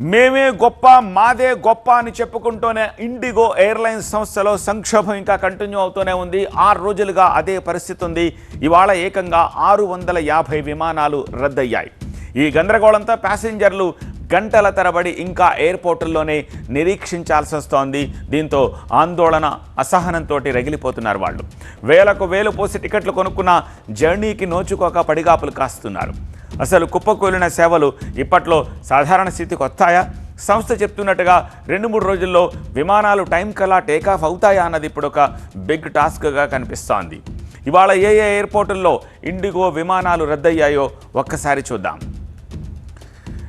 మేమే గొప్ప మాదే గొప్ప అని చెప్పుకుంటూనే ఇండిగో ఎయిర్లైన్స్ సంస్థలో సంక్షోభం ఇంకా కంటిన్యూ అవుతూనే ఉంది. ఆరు రోజులుగా అదే పరిస్థితి ఉంది. ఇవాళ ఏకంగా ఆరు వందల యాభై విమానాలు రద్దయ్యాయి. ఈ గందరగోళంతో ప్యాసింజర్లు గంటల తరబడి ఇంకా ఎయిర్పోర్టుల్లోనే నిరీక్షించాల్సి వస్తోంది. దీంతో ఆందోళన అసహనంతో రగిలిపోతున్నారు వాళ్ళు. వేలకు వేలు పోసి టికెట్లు కొనుక్కున్న జర్నీకి నోచుకోక పడిగాపులు కాస్తున్నారు. అసలు కుప్పకూలిన సేవలు ఇప్పట్లో సాధారణ స్థితికి వస్తాయా? సంస్థ చెప్తున్నట్టుగా రెండు మూడు రోజుల్లో విమానాలు టైం కల్లా టేకాఫ్ అవుతాయా అన్నది ఇప్పుడు ఒక బిగ్ టాస్క్గా కనిపిస్తోంది. ఇవాళ ఏ ఏ ఎయిర్పోర్టుల్లో ఇండిగో విమానాలు రద్దయ్యాయో ఒక్కసారి చూద్దాం.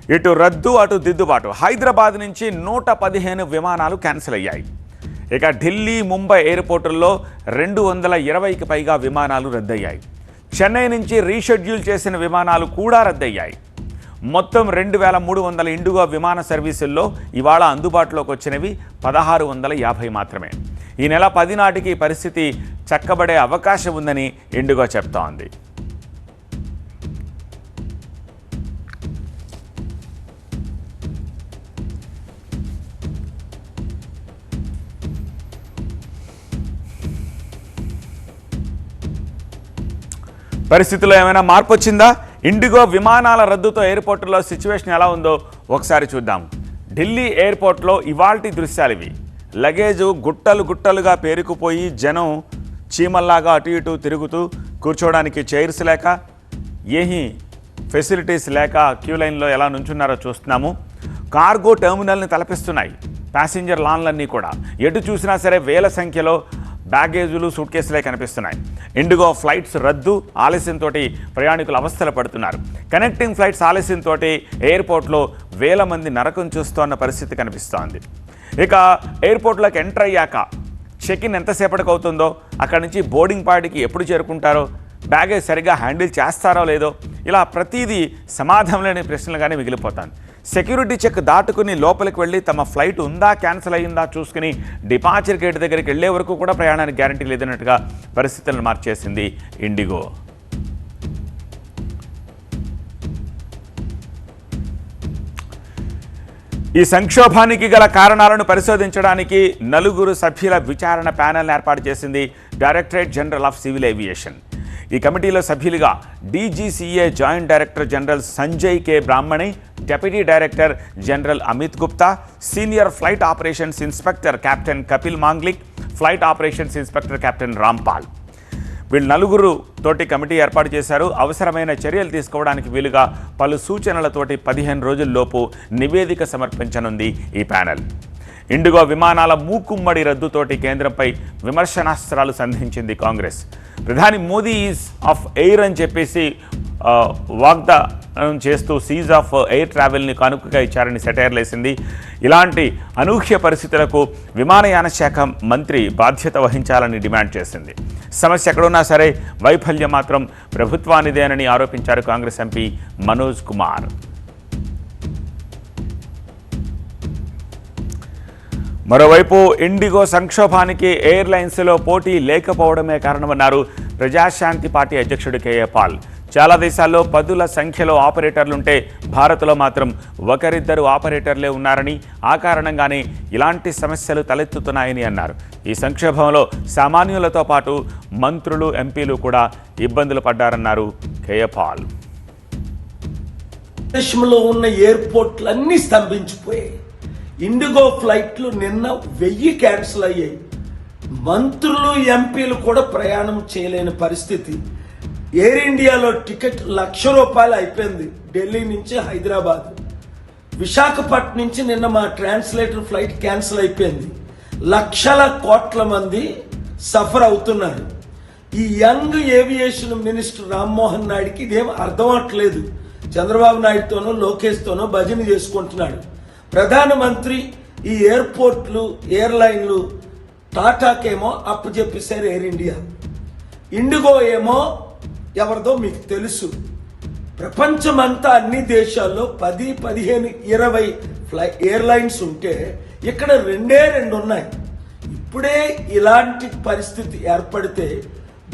ఇటు రద్దు అటు దిద్దుబాటు. హైదరాబాద్ నుంచి నూట పదిహేను విమానాలు క్యాన్సిల్ అయ్యాయి. ఇక ఢిల్లీ ముంబై ఎయిర్పోర్టుల్లో రెండు వందల ఇరవైకి పైగా విమానాలు రద్దయ్యాయి. చెన్నై నుంచి రీషెడ్యూల్ చేసిన విమానాలు కూడా రద్దయ్యాయి. మొత్తం రెండు వేల మూడు వందల ఇండుగో విమాన సర్వీసుల్లో ఇవాళ అందుబాటులోకి వచ్చినవి పదహారు వందల యాభై మాత్రమే. ఈ నెల పది నాటికి పరిస్థితి చక్కబడే అవకాశం ఉందని ఇండుగో చెప్తోంది. పరిస్థితిలో ఏమైనా మార్పు వచ్చిందా? ఇండిగో విమానాల రద్దుతో ఎయిర్పోర్టులో సిచ్యువేషన్ ఎలా ఉందో ఒకసారి చూద్దాం. ఢిల్లీ ఎయిర్పోర్ట్లో ఇవాల్టి దృశ్యాలు ఇవి. లగేజు గుట్టలు గుట్టలుగా పేరుకుపోయి జనం చీమల్లాగా అటు ఇటు తిరుగుతూ కూర్చోవడానికి చైర్స్ లేక ఏహీ ఫెసిలిటీస్ లేక క్యూ లైన్లో ఎలా నుంచున్నారో చూస్తున్నాము. కార్గో టెర్మినల్ని తలపిస్తున్నాయి. ప్యాసింజర్ లాన్లన్నీ కూడా. ఎటు చూసినా సరే వేల సంఖ్యలో బ్యాగేజీలు సూట్ కేసులే కనిపిస్తున్నాయి. ఇండిగో ఫ్లైట్స్ రద్దు ఆలస్యంతో ప్రయాణికులు అవస్థలు పడుతున్నారు. కనెక్టింగ్ ఫ్లైట్స్ ఆలస్యంతో ఎయిర్పోర్ట్లో వేల మంది నరకం చూస్తోన్న పరిస్థితి కనిపిస్తోంది. ఇక ఎయిర్పోర్ట్లోకి ఎంటర్ అయ్యాక చెక్ ఇన్ ఎంతసేపటికి అవుతుందో అక్కడి నుంచి బోర్డింగ్ పార్టీకి ఎప్పుడు చేరుకుంటారో బ్యాగేజ్ సరిగ్గా హ్యాండిల్ చేస్తారో లేదో ఇలా ప్రతిదీ సమాధానం లేని ప్రశ్నలుగానే మిగిలిపోతాను. సెక్యూరిటీ చెక్ దాటుకుని లోపలికి వెళ్ళి తమ ఫ్లైట్ ఉందా క్యాన్సిల్ అయ్యిందా చూసుకుని డిపార్చర్ గేట్ దగ్గరికి వెళ్ళే వరకు కూడా ప్రయాణానికి గ్యారంటీ లేదన్నట్టుగా పరిస్థితులను మార్చేసింది ఇండిగో. ఈ సంక్షోభానికి గల కారణాలను పరిశోధించడానికి నలుగురు సభ్యుల విచారణ ప్యానెల్ని ఏర్పాటు చేసింది directorate general of civil aviation. ఈ కమిటీలో సభ్యులుగా DGCA joint director general Sanjay K. Brahmani deputy director general Amit Gupta senior flight operations inspector captain Kapil Manglik flight operations inspector captain Rampal వీళ్ళు నలుగురు తోటి కమిటీ ఏర్పాటు చేశారు. అవసరమైన చర్యలు తీసుకోవడానికి వీలుగా పలు సూచనలతోటి పదిహేను రోజుల్లోపు నివేదిక సమర్పించనుంది ఈ ప్యానెల్. ఇండిగో విమానాల మూకుమ్మడి రద్దుతోటి కేంద్రంపై విమర్శనాస్త్రాలు సంధించింది కాంగ్రెస్. ప్రధాని మోదీ ఈజ్ ఆఫ్ ఎయిర్ అని చెప్పేసి వాగ్దానం చేస్తూ సీజ్ ఆఫ్ ఎయిర్ ట్రావెల్ని కానుకగా ఇచ్చారని సెటైర్లేసింది ఇలాంటి అనూహ్య పరిస్థితులకు విమానయాన శాఖ మంత్రి బాధ్యత వహించాలని డిమాండ్ చేసింది. సమస్య ఎక్కడున్నా సరే వైఫల్యం మాత్రం ప్రభుత్వానిదేనని ఆరోపించారు కాంగ్రెస్ ఎంపీ మనోజ్ కుమార్. మరోవైపు ఇండిగో సంక్షోభానికి ఎయిర్లైన్స్లో పోటీ లేకపోవడమే కారణమన్నారు ప్రజాశాంతి పార్టీ అధ్యక్షుడు కేఏ పాల్. చాలా దేశాల్లో పదుల సంఖ్యలో ఆపరేటర్లుంటే భారత్లో మాత్రం ఒకరిద్దరు ఆపరేటర్లే ఉన్నారని ఆ కారణంగానే ఇలాంటి సమస్యలు తలెత్తుతున్నాయని అన్నారు. ఈ సంక్షోభంలో సామాన్యులతో పాటు మంత్రులు ఎంపీలు కూడా ఇబ్బందులు పడ్డారన్నారు కేఏ పాల్. దేశంలో ఉన్న ఎయిర్పోర్ట్లన్నీ స్తంభించిపోయాయి. ఇండిగో ఫ్లైట్లు నిన్న వెయ్యి క్యాన్సిల్ అయ్యాయి. మంత్రులు ఎంపీలు కూడా ప్రయాణం చేయలేని పరిస్థితి. ఎయిర్ ఇండియాలో టికెట్ లక్ష రూపాయలు అయిపోయింది. ఢిల్లీ నుంచి హైదరాబాద్. విశాఖపట్నం నుంచి నిన్న మా ట్రాన్స్లేటర్ ఫ్లైట్ క్యాన్సిల్ అయిపోయింది. లక్షల కోట్ల మంది సఫర్ అవుతున్నారు. ఈ యంగ్ ఏవియేషన్ మినిస్టర్ రామ్మోహన్ నాయుడుకి ఇదేం అర్థం అవట్లేదు చంద్రబాబు నాయుడుతోనో లోకేష్తోనో భజన చేసుకుంటున్నాడు. ప్రధానమంత్రి ఈ ఎయిర్పోర్ట్లు ఎయిర్లైన్లు టాటాకేమో అప్పచెప్పేశారు ఎయిర్ ఇండియా. ఇండిగో ఏమో ఎవరిదో మీకు తెలుసు. ప్రపంచమంతా అన్ని దేశాల్లో పది పదిహేను ఇరవై ఫ్లై ఎయిర్లైన్స్ ఉంటే ఇక్కడ రెండే రెండు ఉన్నాయి ఇప్పుడే ఇలాంటి పరిస్థితి ఏర్పడితే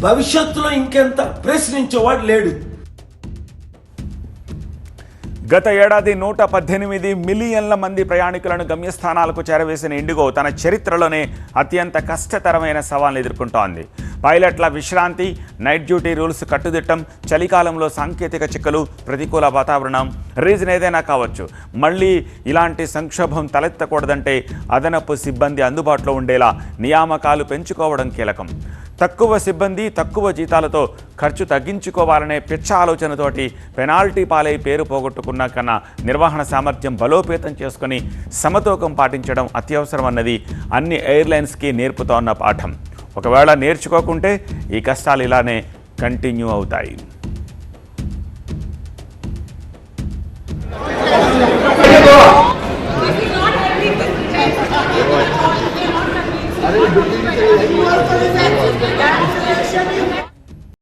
భవిష్యత్తులో ఇంకెంత? ప్రశ్నించేవాడు లేడు. గత ఏడాది నూట పద్దెనిమిది మిలియన్ల మంది ప్రయాణికులను గమ్యస్థానాలకు చేరవేసిన ఇండిగో తన చరిత్రలోనే అత్యంత కష్టతరమైన సవాల్ని ఎదుర్కొంటోంది. పైలట్ల విశ్రాంతి నైట్ డ్యూటీ రూల్స్ కట్టుదిట్టం చలికాలంలో సాంకేతిక చిక్కలు ప్రతికూల వాతావరణం. రీజన్ ఏదైనా కావచ్చు. మళ్ళీ ఇలాంటి సంక్షోభం తలెత్తకూడదంటే అదనపు సిబ్బంది అందుబాటులో ఉండేలా నియామకాలు పెంచుకోవడం కీలకం. తక్కువ సిబ్బంది తక్కువ జీతాలతో ఖర్చు తగ్గించుకోవాలనే పిచ్చ ఆలోచనతోటి పెనాల్టీ పాలై పేరు పోగొట్టుకున్న కన్నా నిర్వహణ సామర్థ్యం బలోపేతం చేసుకుని సమతూకం పాటించడం అత్యవసరమన్నది అన్ని ఎయిర్లైన్స్కి నేర్పుతోన్న పాఠం. ఒకవేళ నేర్చుకోకుంటే ఈ కష్టాలు ఇలానే కంటిన్యూ అవుతాయి.